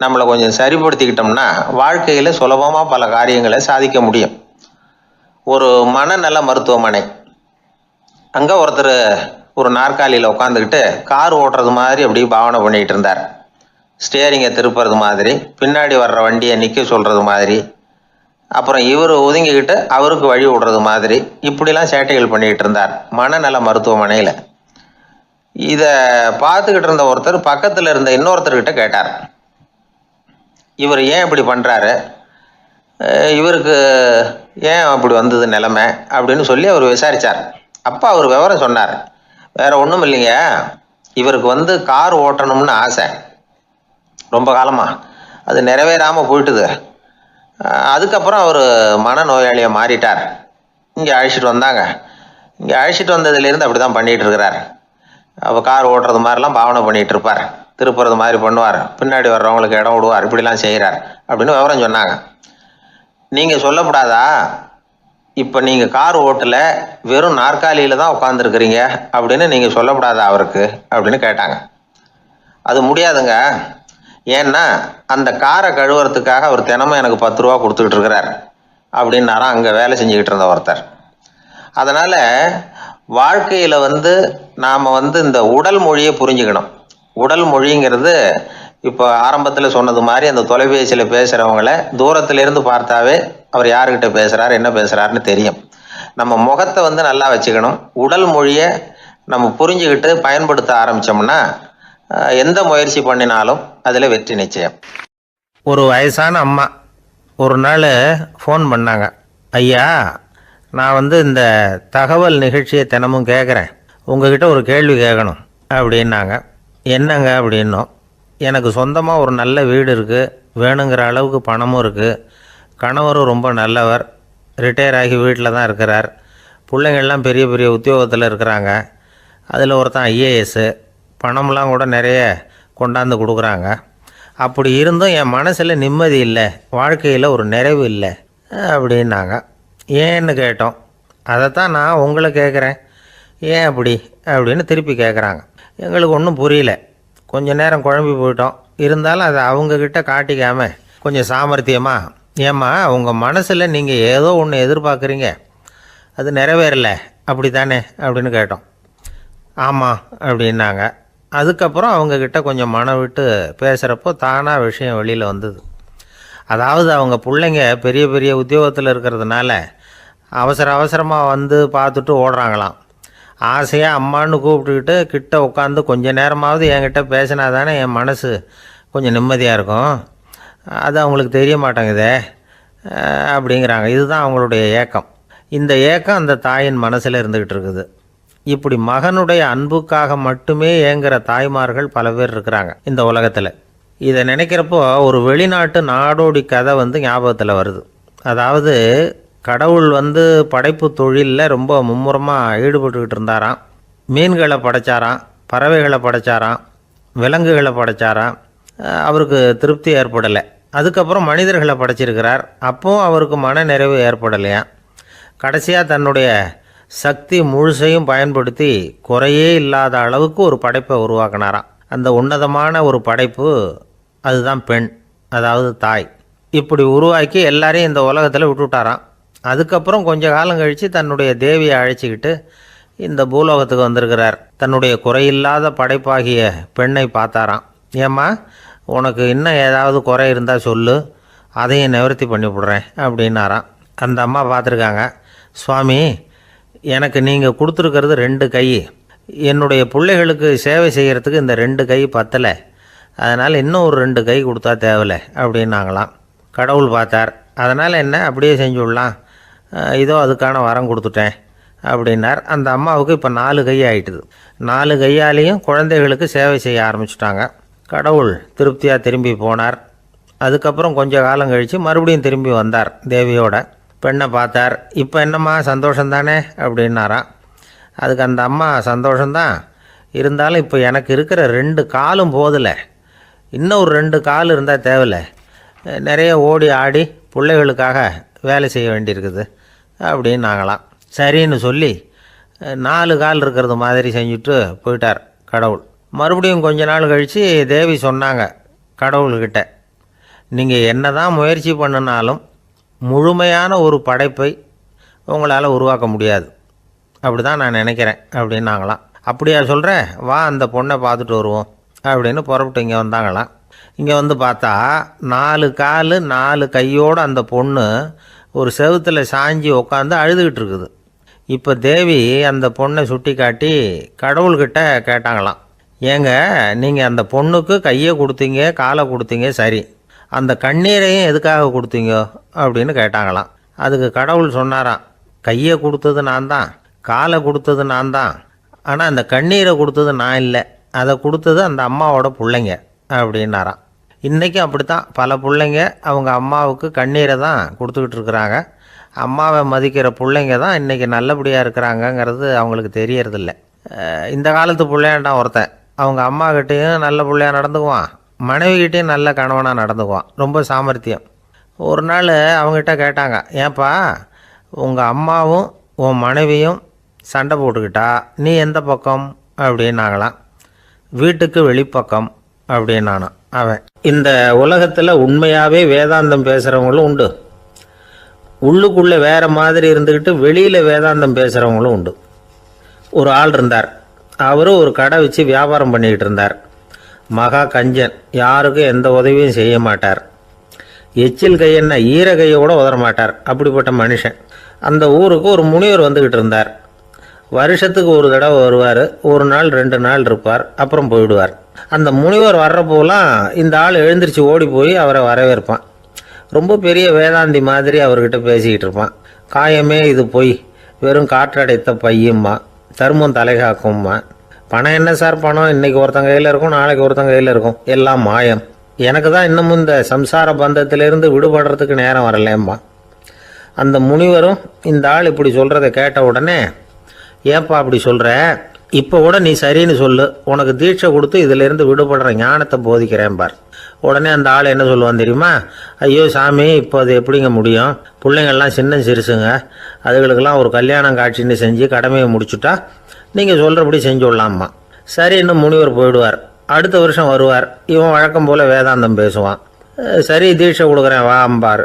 நம்மளை கொஞ்சம் சரிப்படுத்திக்கிட்டோம்னா வாழ்க்கையில் சுலபமாக பல காரியங்களை சாதிக்க முடியும். ஒரு மனநல மருத்துவமனை. அங்கே ஒருத்தர் ஒரு நாற்காலியில் உட்காந்துக்கிட்டு கார் ஓட்டுறது மாதிரி அப்படி பாவனை பண்ணிகிட்டு இருந்தார். ஸ்டேரிங்கை திருப்புறது மாதிரி பின்னாடி வர்ற வண்டியை நிற்க சொல்கிறது மாதிரி அப்புறம் இவர் ஒதுங்கிக்கிட்டு அவருக்கு வழி விடுறது மாதிரி இப்படிலாம் சேட்டைகள் பண்ணிக்கிட்டு இருந்தார் மனநல மருத்துவமனையில். இதை பார்த்துக்கிட்டு இருந்த ஒருத்தர் பக்கத்தில் இருந்த இன்னொருத்தர்கிட்ட கேட்டார். இவர் ஏன் இப்படி பண்ணுறாரு இவருக்கு ஏன் அப்படி வந்தது நிலமை? அப்படின்னு சொல்லி அவர் விசாரித்தார் அப்போ அவர் விவரம் சொன்னார். வேற ஒன்றும் இல்லைங்க. இவருக்கு வந்து கார் ஓட்டணும்னு ஆசை. ரொம்ப காலமாக அது நிறைவேறாமல் போயிட்டுது. அதுக்கப்புறம் அவர் மனநோயாளியை மாறிட்டார். இங்கே அழைச்சிட்டு வந்தாங்க. இங்கே அழைச்சிட்டு வந்ததுலேருந்து அப்படி தான் பண்ணிகிட்டு இருக்கிறார். அப்போ கார் ஓட்டுறது மாதிரிலாம் பாவனை பண்ணிகிட்டு இருப்பார். திருப்புறது மாதிரி பண்ணுவார். பின்னாடி வர்றவங்களுக்கு இடம் விடுவார். இப்படிலாம் செய்கிறார். அப்படின்னு விவரம் சொன்னாங்க. நீங்கள் சொல்லப்படாதா? இப்போ நீங்கள் கார் ஓட்டல வெறும் நாற்காலியில் தான் உட்காந்துருக்குறீங்க அப்படின்னு நீங்கள் சொல்லப்படாதா அவருக்கு? அப்படின்னு கேட்டாங்க. அது முடியாதுங்க. ஏன்னா அந்த காரை கழுவுறதுக்காக அவர் தினமும் எனக்கு பத்து ரூபா கொடுத்துக்கிட்டு இருக்கிறார். அப்படின்னாராம் அங்கே வேலை செஞ்சுக்கிட்டு இருந்த ஒருத்தர். அதனால் வாழ்க்கையில் வந்து நாம் வந்து இந்த உடல் மொழியை புரிஞ்சுக்கணும். உடல் மொழிங்கிறது இப்போ ஆரம்பத்தில் சொன்னது மாதிரி அந்த தொலைபேசியில் பேசுகிறவங்கள தூரத்திலிருந்து பார்த்தாவே அவர் யாருக்கிட்ட பேசுகிறார் என்ன பேசுகிறாருன்னு தெரியும். நம்ம முகத்தை வந்து நல்லா வச்சுக்கணும். உடல் மொழியை நம்ம புரிஞ்சுக்கிட்டு பயன்படுத்த ஆரம்பித்தோம்னா எந்த முயற்சி பண்ணினாலும் அதில் வெற்றி நிச்சயம். ஒரு வயசான அம்மா ஒரு நாள் ஃபோன் பண்ணாங்க. ஐயா நான் வந்து இந்த தகவல் நிகழ்ச்சியை தினமும் கேட்குறேன் உங்ககிட்ட ஒரு கேள்வி கேட்கணும் அப்படின்னாங்க. என்னங்க அப்படின்னோம். எனக்கு சொந்தமாக ஒரு நல்ல வீடு இருக்குது வேணுங்கிற அளவுக்கு பணமும் இருக்குது கணவரும் ரொம்ப நல்லவர். ரிட்டையர் ஆகி வீட்டில் தான் இருக்கிறார். பிள்ளைங்கள்லாம் பெரிய பெரிய உத்தியோகத்தில் இருக்கிறாங்க. அதில் ஒருத்தன் ஐஏஎஸ்ஸு பணம்லாம் கூட நிறைய கொண்டாந்து கொடுக்குறாங்க. அப்படி இருந்தும் என் மனசில் நிம்மதி இல்லை. வாழ்க்கையில் ஒரு நிறைவு இல்லை. அப்படின்னாங்க. ஏன்னு கேட்டோம். அதைத்தான் நான் உங்களை கேட்குறேன் ஏன் அப்படி? அப்படின்னு திருப்பி கேட்குறாங்க எங்களுக்கு ஒன்றும் புரியல. கொஞ்ச நேரம் குழம்பி போயிட்டோம். இருந்தாலும் அதை அவங்கக்கிட்ட காட்டிக்காம கொஞ்சம் சாமர்த்தியமாக ஏம்மா உங்கள் மனசில் நீங்கள் ஏதோ ஒன்று எதிர்பார்க்குறீங்க. அது நிறைவேறல. அப்படி தானே அப்படின்னு கேட்டோம். ஆமாம் அப்படின்னாங்க. அதுக்கப்புறம் அவங்கக்கிட்ட கொஞ்சம் மனம் விட்டு பேசுகிறப்போ தானாக விஷயம் வெளியில் வந்தது. அதாவது அவங்க பிள்ளைங்க பெரிய பெரிய உத்தியோகத்தில் இருக்கிறதுனால அவசர அவசரமாக வந்து பார்த்துட்டு ஓடுறாங்களாம். ஆசையாக அம்மான்னு கூப்பிட்டுக்கிட்டு கிட்ட உட்காந்து கொஞ்ச நேரமாவது என்கிட்ட பேசினா தானே என் மனசு கொஞ்சம் நிம்மதியாக இருக்கும். அது அவங்களுக்கு தெரிய மாட்டேங்குதே அப்படிங்கிறாங்க. இதுதான் அவங்களுடைய ஏக்கம். இந்த ஏக்கம் அந்த தாயின் மனசில் இருந்துக்கிட்டு இருக்குது. இப்படி மகனுடைய அன்புக்காக மட்டுமே ஏங்குகிற தாய்மார்கள் பல பேர் இருக்கிறாங்க இந்த உலகத்தில். இதை நினைக்கிறப்போ ஒரு வெளிநாட்டு நாடோடி கதை வந்து ஞாபகத்தில் வருது. அதாவது கடவுள் வந்து படைப்பு தொழிலில் ரொம்ப மும்முரமாக ஈடுபட்டுக்கிட்டு இருந்தாராம். மீன்களை படைச்சாராம் பறவைகளை படைச்சாராம் விலங்குகளை படைச்சாராம். அவருக்கு திருப்தி ஏற்படலை. அதுக்கப்புறம் மனிதர்களை படைச்சிருக்கிறார். அப்போவும் அவருக்கு மன நிறைவு ஏற்படலையாம் கடைசியாக தன்னுடைய சக்தி முழுசையும் பயன்படுத்தி குறையே இல்லாத அளவுக்கு ஒரு படைப்பை உருவாக்கினாராம். அந்த உன்னதமான ஒரு படைப்பு அதுதான் பெண் அதாவது தாய். இப்படி உருவாக்கி எல்லாரையும் இந்த உலகத்தில் விட்டுவிட்டாராம் அதுக்கப்புறம் கொஞ்ச காலம் கழித்து தன்னுடைய தேவியை அழைச்சிக்கிட்டு இந்த பூலோகத்துக்கு வந்திருக்கிறார். தன்னுடைய குறையில்லாத படைப்பாகிய பெண்ணை பார்த்தாராம். ஏம்மா உனக்கு இன்னும் ஏதாவது குறை இருந்தால் சொல்லு அதையும் நிவர்த்தி பண்ணி விடுறேன் அப்படின்னாராம். அந்த அம்மா பார்த்துருக்காங்க சுவாமி எனக்கு நீங்கள் கொடுத்துருக்கிறது ரெண்டு கை. என்னுடைய பிள்ளைகளுக்கு சேவை செய்கிறதுக்கு இந்த ரெண்டு கை பத்தலை. அதனால் இன்னும் ஒரு ரெண்டு கை கொடுத்தா தேவலை அப்படின்னாங்களாம். கடவுள் பார்த்தார். அதனால் என்ன? அப்படியே செஞ்சு விடலாம். இதோ அதுக்கான வரம் கொடுத்துட்டேன் அப்படின்னார். அந்த அம்மாவுக்கு இப்போ நாலு கை ஆயிட்டுது. நாலு கையாலேயும் குழந்தைகளுக்கு சேவை செய்ய ஆரம்பிச்சிட்டாங்க. கடவுள் திருப்தியாக திரும்பி போனார். அதுக்கப்புறம் கொஞ்சம் காலம் கழித்து மறுபடியும் திரும்பி வந்தார் தேவியோட. பெண்ணை பார்த்தார். இப்போ என்னம்மா சந்தோஷந்தானே அப்படின்னாராம். அதுக்கு அந்த அம்மா சந்தோஷந்தான் இருந்தாலும் இப்போ எனக்கு இருக்கிற ரெண்டு காலும் போதில்லை இன்னும் ஒரு ரெண்டு கால் இருந்தால் தேவையில்ல. நிறைய ஓடி ஆடி பிள்ளைகளுக்காக வேலை செய்ய வேண்டியிருக்குது. அப்படின்னாங்களாம் சரின்னு சொல்லி நாலு கால் இருக்கிறது மாதிரி செஞ்சுட்டு போயிட்டார் கடவுள். மறுபடியும் கொஞ்ச நாள் கழித்து தேவி சொன்னாங்க கடவுள்கிட்ட நீங்கள் என்ன தான் முயற்சி பண்ணினாலும் முழுமையான ஒரு படைப்பை உங்களால் உருவாக்க முடியாது. அப்படி தான் நான் நினைக்கிறேன். அப்படின்னாங்களாம் அப்படியா சொல்கிறேன் வா அந்த பொண்ணை பார்த்துட்டு வருவோம். அப்படின்னு புறப்பட்டு இங்கே வந்தாங்களாம். இங்கே வந்து பார்த்தா நாலு கால் நாலு கையோடு அந்த பொண்ணு ஒரு செவுத்தில் சாஞ்சி உட்காந்து அழுதுகிட்டு இருக்குது. இப்போ தேவி அந்த பொண்ணை சுட்டி காட்டி கடவுள்கிட்ட கேட்டாங்களாம். ஏங்க நீங்கள் அந்த பொண்ணுக்கு கையை கொடுத்தீங்க காலை கொடுத்தீங்க சரி. அந்த கண்ணீரையும் எதுக்காக கொடுத்தீங்க? அப்படின்னு கேட்டாங்களாம். அதுக்கு கடவுள் சொன்னாராம் கையை கொடுத்தது நான் தான் காலை கொடுத்தது நான் தான் ஆனால் அந்த கண்ணீரை கொடுத்தது நான் இல்லை. அதை கொடுத்தது அந்த அம்மாவோட பிள்ளைங்க அப்படின்னாராம். இன்றைக்கும் அப்படி தான் பல பிள்ளைங்க அவங்க அம்மாவுக்கு கண்ணீரை தான் கொடுத்துக்கிட்டு இருக்கிறாங்க. அம்மாவை மதிக்கிற பிள்ளைங்க தான் இன்றைக்கி நல்லபடியாக இருக்கிறாங்கங்கிறது அவங்களுக்கு தெரியறதில்ல. இந்த காலத்து பிள்ளையாண்டான் ஒருத்தன். அவங்க அம்மாக்கிட்டேயும் நல்ல பிள்ளையா நடந்துக்குவான். மனைவிக்கிட்டேயும் நல்ல கணவனாக நடந்துக்குவான். ரொம்ப சாமர்த்தியம். ஒரு நாள் அவங்ககிட்ட கேட்டாங்க ஏன்பா உங்கள் அம்மாவும் உன் மனைவியும் சண்டை போட்டுக்கிட்டா? நீ எந்த பக்கம்? அப்படின்னாங்களாம். வீட்டுக்கு வெளிப்பக்கம் அப்படின்னானான் அவன். இந்த உலகத்தில் உண்மையாகவே வேதாந்தம் பேசுகிறவங்களும் உண்டு. உள்ளுக்குள்ளே வேறு மாதிரி இருந்துக்கிட்டு வெளியில் வேதாந்தம் பேசுகிறவங்களும் உண்டு. ஒரு ஆள் இருந்தார். அவரும் ஒரு கடை வச்சு வியாபாரம் பண்ணிக்கிட்டு இருந்தார். மகா கஞ்சன். யாருக்கும் எந்த உதவியும் செய்ய மாட்டார். எச்சில் கையென்ன ஈர கையை கூட உதற மாட்டார் அப்படிப்பட்ட மனுஷன். அந்த ஊருக்கு ஒரு முனிவர் வந்துக்கிட்டு இருந்தார். வருஷத்துக்கு ஒரு தடவை வருவார் ஒரு நாள் ரெண்டு நாள் இருப்பார் அப்புறம் போயிடுவார். அந்த முனிவர் வர்றப்போலாம் இந்த ஆள் எழுந்திரிச்சு ஓடி போய் அவரை வரவேற்பான். ரொம்ப பெரிய வேதாந்தி மாதிரி அவர்கிட்ட பேசிக்கிட்டு இருப்பான். காயமே இது பொய் வெறும் காற்றடைத்த பையும்மா தர்மம் தலைகாக்கும்மா. பணம் என்ன சார் பணம்? இன்னைக்கு ஒருத்தங்க கையில் இருக்கும் நாளைக்கு ஒருத்தங்க கையில் இருக்கும். எல்லாம் மாயம். எனக்கு தான் இன்னமும் இந்த சம்சார பந்தத்திலிருந்து விடுபடுறதுக்கு நேரம் வரலேம்மா. அந்த முனிவரும் இந்த ஆள் இப்படி சொல்கிறத கேட்ட உடனே ஏப்பா அப்படி சொல்கிற இப்போ கூட நீ சரின்னு சொல்லு. உனக்கு தீட்சை கொடுத்து இதிலிருந்து விடுபடுற ஞானத்தை போதிக்கிறேன் பார். உடனே அந்த ஆள் என்ன சொல்லுவான் தெரியுமா? ஐயோ சாமி இப்போ அது எப்படிங்க முடியும்? பிள்ளைங்கள்லாம் சின்ன சிறுசுங்க. அதுகளுக்கெல்லாம் ஒரு கல்யாணம் காட்சின்னு செஞ்சு கடமையை முடிச்சுட்டா நீங்கள் சொல்கிறபடி செஞ்சு விடலாமா சரி இன்னும் முனிவர் போயிடுவார். அடுத்த வருஷம் வருவார். இவன் வழக்கம் போல் வேதாந்தம் பேசுவான். சரி தீட்சை கொடுக்குறேன் வா அம்பார்.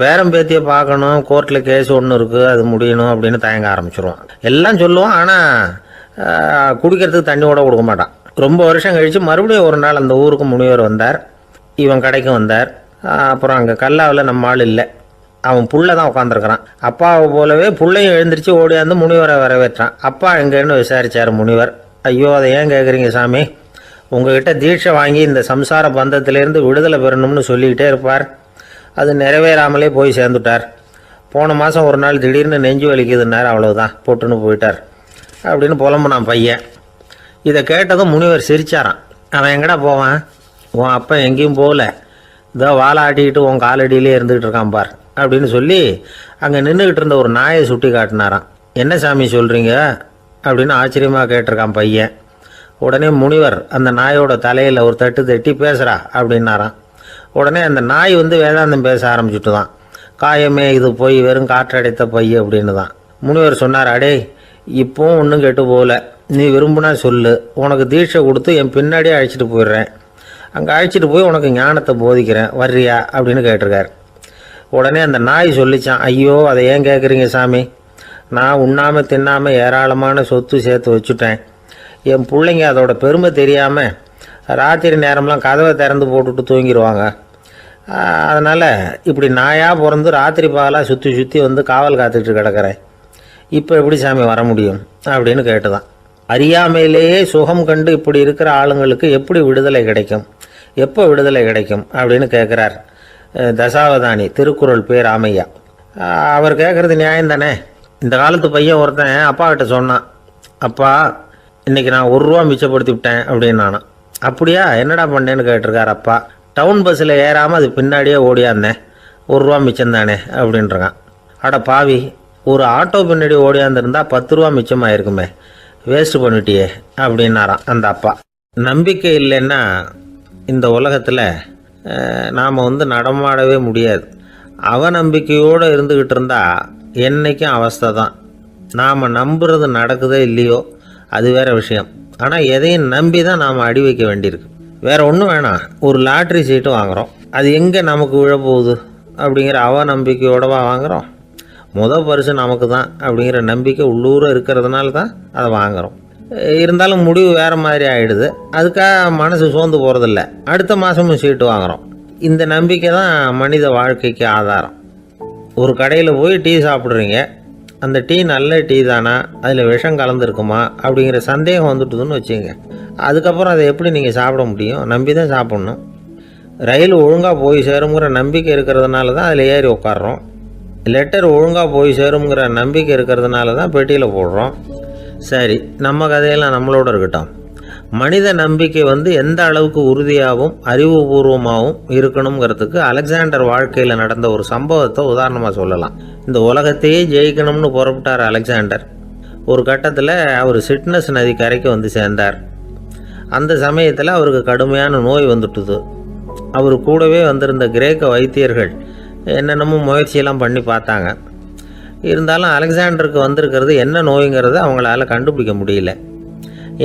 பேரம் பேத்தியை பார்க்கணும். கோர்ட்டில் கேஸ் ஒன்று இருக்குது அது முடியணும் அப்படின்னு தயங்க ஆரம்பிச்சிருவான் எல்லாம் சொல்லுவான் ஆனால் குடிக்கிறதுக்கு தண்ணி கூட கொடுக்க மாட்டான். ரொம்ப வருஷம் கழித்து மறுபடியும் ஒரு நாள் அந்த ஊருக்கு முனிவர் வந்தார். இவன் கடைக்கும் வந்தார். அப்புறம் அங்கே கல்லாவில் நம்ம ஆள் இல்லை. அவன் புள்ள தான் உட்காந்துருக்கிறான் அப்பாவை போலவே புள்ளையும் எழுந்திரிச்சு ஓடியாந்து முனிவரை வரவேற்றான். அப்பா எங்கேன்னு விசாரிச்சார் முனிவர். ஐயோ அதை ஏன் கேட்குறீங்க சாமி? உங்ககிட்ட தீட்சை வாங்கி இந்த சம்சார பந்தத்திலேருந்து விடுதலை பெறணும்னு சொல்லிக்கிட்டே இருப்பார். அது நிறைவேறாமலே போய் சேர்ந்துட்டார். போன மாதம் ஒரு நாள் திடீர்னு நெஞ்சு வலிக்குதுன்னார் அவ்வளவுதான் போட்டுன்னு போயிட்டார். அப்படின்னு புலம்புனான் பையன். இதை கேட்டதும் முனிவர் சிரிச்சாராம். அவன் எங்கடா போவான்? உன் அப்பா எங்கேயும் போகல. இதோ வாழை ஆட்டிக்கிட்டு உன் காலடியிலே இருந்துகிட்டு இருக்கான் பார் அப்படின்னு சொல்லி அங்கே நின்றுக்கிட்டு இருந்த ஒரு நாயை சுட்டி காட்டினாராம். என்ன சாமி சொல்கிறீங்க அப்படின்னு ஆச்சரியமாக கேட்டிருக்கான் பையன். உடனே முனிவர் அந்த நாயோட தலையில் ஒரு தட்டு தட்டி பேசுகிறா அப்படின்னாராம். உடனே அந்த நாய் வந்து வேதாந்தம் பேச ஆரம்பிச்சுட்டு தான் காயமே இது போய் வெறும் காற்றடைத்த பை அப்படின்னு தான் முனிவர் சொன்னார் அடே இப்போவும் ஒன்றும் கெட்டு போகல. நீ விரும்புனா சொல்லு. உனக்கு தீட்சை கொடுத்து என் பின்னாடியே அழைச்சிட்டு போயிடுறேன். அங்கே அழைச்சிட்டு போய் உனக்கு ஞானத்தை போதிக்கிறேன். வர்றியா? அப்படின்னு கேட்டிருக்கார். உடனே அந்த நாய் சொல்லிச்சான் ஐயோ அதை ஏன் கேட்குறீங்க சாமி? நான் உண்ணாமல் தின்னாமல் ஏராளமான சொத்து சேர்த்து வச்சுட்டேன். என் பிள்ளைங்க அதோட பெருமை தெரியாமல் ராத்திரி நேரம்லாம் கதவை திறந்து போட்டுட்டு தூங்கிடுவாங்க அதனால் இப்படி நாயாக பிறந்து ராத்திரி பகலாக சுற்றி சுற்றி வந்து காவல் காத்துட்டு கிடக்கிறேன். இப்போ எப்படி சாமி வர முடியும்? அப்படின்னு கேட்டுதான். அறியாமையிலேயே சுகம் கண்டு இப்படி இருக்கிற ஆளுங்களுக்கு எப்படி விடுதலை கிடைக்கும்? எப்போ விடுதலை கிடைக்கும்? அப்படின்னு கேட்குறார் தசாவதானி திருக்குறள் பேர் ராமையா அவர் கேட்குறது நியாயம் தானே இந்த காலத்து பையன் ஒருத்தன் அப்பா கிட்ட சொன்னான் அப்பா இன்னைக்கு நான் ஒரு ரூபா மிச்சப்படுத்தி விட்டேன் அப்படின்னு நானும் அப்படியா? என்னடா பண்ணேன்னு கேட்டிருக்கார் அப்பா. டவுன் பஸ்ஸில் ஏறாமல் அது பின்னாடியே ஓடியாந்தேன். ஒரு ரூபா மிச்சம் தானே அப்படின்றான். அட பாவி ஒரு ஆட்டோ பின்னாடி ஓடியாந்துருந்தா பத்து ரூபா மிச்சமாயிருக்குமே. வேஸ்ட் பண்ணிட்டியே அப்படின்னாராம் அந்த அப்பா. நம்பிக்கை இல்லைன்னா இந்த உலகத்தில் நாம் வந்து நடமாடவே முடியாது. அவநம்பிக்கையோடு இருந்துக்கிட்டு இருந்தால் என்றைக்கும் அவஸ்தை தான் நாம் நம்புறது நடக்குதோ இல்லையோ அது வேற விஷயம். ஆனால் எதையும் நம்பி தான் நாம் அடி வைக்க வேண்டியிருக்கு. வேறு ஒன்றும் வேணாம். ஒரு லாட்ரி சீட்டு வாங்குகிறோம் அது எங்கே நமக்கு விழப்போகுது அப்படிங்கிற அவநம்பிக்கையோடவா வாங்குகிறோம் முத பரிசு நமக்கு தான் அப்படிங்கிற நம்பிக்கை உள்ளூர இருக்கிறதுனால தான் அதை வாங்குகிறோம் இருந்தாலும் முடிவு வேறு மாதிரி ஆகிடுது அதுக்காக மனசு சோர்ந்து போகிறதில்ல அடுத்த மாதமும் சீட்டு வாங்குகிறோம் இந்த நம்பிக்கை தான் மனித வாழ்க்கைக்கு ஆதாரம். ஒரு கடையில் போய் டீ சாப்பிட்றீங்க. அந்த டீ நல்ல டீ தானா? அதில் விஷம் கலந்துருக்குமா? அப்படிங்கிற சந்தேகம் வந்துட்டுதுன்னு வச்சுங்க அதுக்கப்புறம் அதை எப்படி நீங்கள் சாப்பிட முடியும்? நம்பி தான் சாப்பிட்ணும். ரயில் ஒழுங்காக போய் சேருங்கிற நம்பிக்கை இருக்கிறதுனால தான் அதில் ஏறி உட்காடுறோம் லெட்டர் ஒழுங்காக போய் சேருங்கிற நம்பிக்கை இருக்கிறதுனால தான் பெட்டியில் போடுறோம். சரி நம்ம கதையெல்லாம் நம்மளோட இருக்கட்டும். மனித நம்பிக்கை வந்து எந்த அளவுக்கு உறுதியாகவும் அறிவுபூர்வமாகவும் இருக்கணுங்கிறதுக்கு அலெக்சாண்டர் வாழ்க்கையில் நடந்த ஒரு சம்பவத்தை உதாரணமாக சொல்லலாம். இந்த உலகத்தையே ஜெயிக்கணும்னு புறப்பட்டார் அலெக்சாண்டர். ஒரு கட்டத்தில் அவர் சிட்னஸ் நதி கரைக்கு வந்து சேர்ந்தார். அந்த சமயத்தில் அவருக்கு கடுமையான நோய் வந்துட்டுது. அவர் கூடவே வந்திருந்த கிரேக்க வைத்தியர்கள் என்னென்னமோ முயற்சியெல்லாம் பண்ணி பார்த்தாங்க. இருந்தாலும் அலெக்சாண்டருக்கு வந்திருக்கிறது என்ன நோய்ங்கிறத அவங்களால கண்டுபிடிக்க முடியல.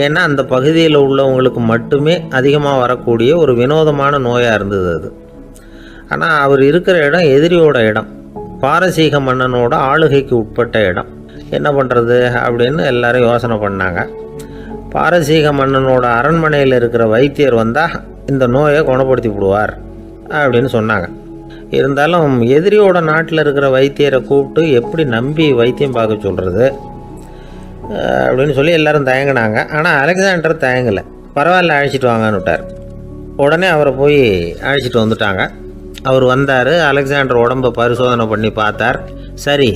ஏன்னா அந்த பகுதியில் உள்ளவங்களுக்கு மட்டுமே அதிகமாக வரக்கூடிய ஒரு வினோதமான நோயாக இருந்தது அது. ஆனால் அவர் இருக்கிற இடம் எதிரியோட இடம். பாரசீக மன்னனோட ஆளுகைக்கு உட்பட்ட இடம். என்ன பண்ணுறது அப்படின்னு எல்லாரும் யோசனை பண்ணாங்க. பாரசீக மன்னனோட அரண்மனையில் இருக்கிற வைத்தியர் வந்தால் இந்த நோயை குணப்படுத்தி விடுவார் அப்படின்னு சொன்னாங்க. இருந்தாலும் எதிரியோட நாட்டில் இருக்கிற வைத்தியரை கூப்பிட்டு எப்படி நம்பி வைத்தியம் பார்க்க சொல்கிறது அப்படின்னு சொல்லி எல்லாரும் தயங்கினாங்க. ஆனால் அலெக்சாண்டர் தயங்கலை. பரவாயில்ல அழைச்சிட்டு வாங்கன்னு விட்டார். உடனே அவரை போய் அழைச்சிட்டு வந்துட்டாங்க. அவர் வந்தார். அலெக்சாண்டர் உடம்பை பரிசோதனை பண்ணி பார்த்தார். சரி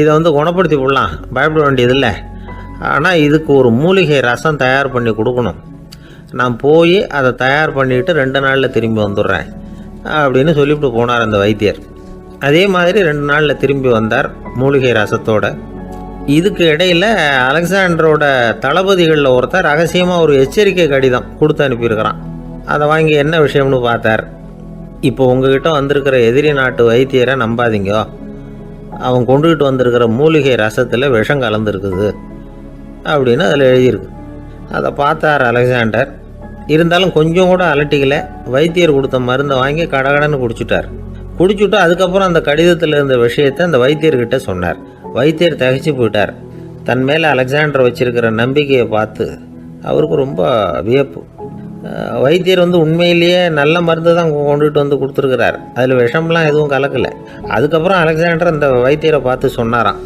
இதை வந்து குணப்படுத்தி விடலாம். பயப்பட வேண்டியதில்லை. ஆனால் இதுக்கு ஒரு மூலிகை ரசம் தயார் பண்ணி கொடுக்கணும். நான் போய் அதை தயார் பண்ணிவிட்டு ரெண்டு நாளில் திரும்பி வந்துடுறேன் அப்படின்னு சொல்லிவிட்டு போனார் அந்த வைத்தியர். அதே மாதிரி ரெண்டு நாளில் திரும்பி வந்தார் மூலிகை ரசத்தோடு. இதுக்கு இடையில் அலெக்சாண்டரோட தளபதிகளில் ஒருத்தர் ரகசியமாக ஒரு எச்சரிக்கை கடிதம் கொடுத்து அனுப்பியிருக்கிறான். அதை வாங்கி என்ன விஷயம்னு பார்த்தார். இப்போ உங்ககிட்ட வந்திருக்கிற எதிரி நாட்டு வைத்தியரை நம்பாதீங்க. அவன் கொண்டுகிட்டு வந்திருக்கிற மூலிகை ரசத்தில் விஷம் கலந்துருக்குது அப்படின்னு அதில் எழுதியிருக்கு. அதை பார்த்தார் அலெக்சாண்டர். இருந்தாலும் கொஞ்சம் கூட அலட்டிக்கல. வைத்தியர் கொடுத்த மருந்தை வாங்கி கடகடன்னு குடிச்சுட்டார். குடிச்சுட்டு அதுக்கப்புறம் அந்த கடிதத்தில் இருந்த விஷயத்தை அந்த வைத்தியர்கிட்ட சொன்னார். வைத்தியர் தகைச்சு போயிட்டார். தன் மேலே அலெக்சாண்டர் வச்சிருக்கிற நம்பிக்கையை பார்த்து அவருக்கு ரொம்ப வியப்பு. வைத்தியர் வந்து உண்மையிலேயே நல்ல மருந்து தான் கொண்டுகிட்டு வந்து கொடுத்துருக்கிறார். அதில் விஷம்லாம் எதுவும் கலக்கலை. அதுக்கப்புறம் அலெக்சாண்டர் அந்த வைத்தியரை பார்த்து சொன்னாராம்.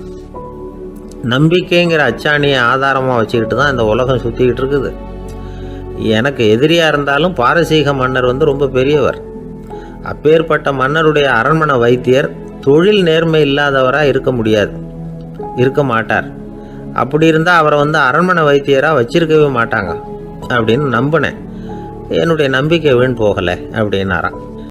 நம்பிக்கைங்கிற அச்சாணியை ஆதாரமாக வச்சுக்கிட்டு தான் இந்த உலகம் சுற்றிக்கிட்டு இருக்குது. எனக்கு எதிரியாக இருந்தாலும் பாரசீக மன்னர் வந்து ரொம்ப பெரியவர். அப்பேற்பட்ட மன்னருடைய அரண்மனை வைத்தியர் தொழில் நேர்மை இல்லாதவராக இருக்க முடியாது. இருக்க மாட்டார். அப்படி இருந்தால் அவரை வந்து அரண்மனை வைத்தியராக வச்சிருக்கவே மாட்டாங்க அப்படின்னு நம்பினேன். என்னுடைய நம்பிக்கை வீண் போகலை அப்படின்னாரான்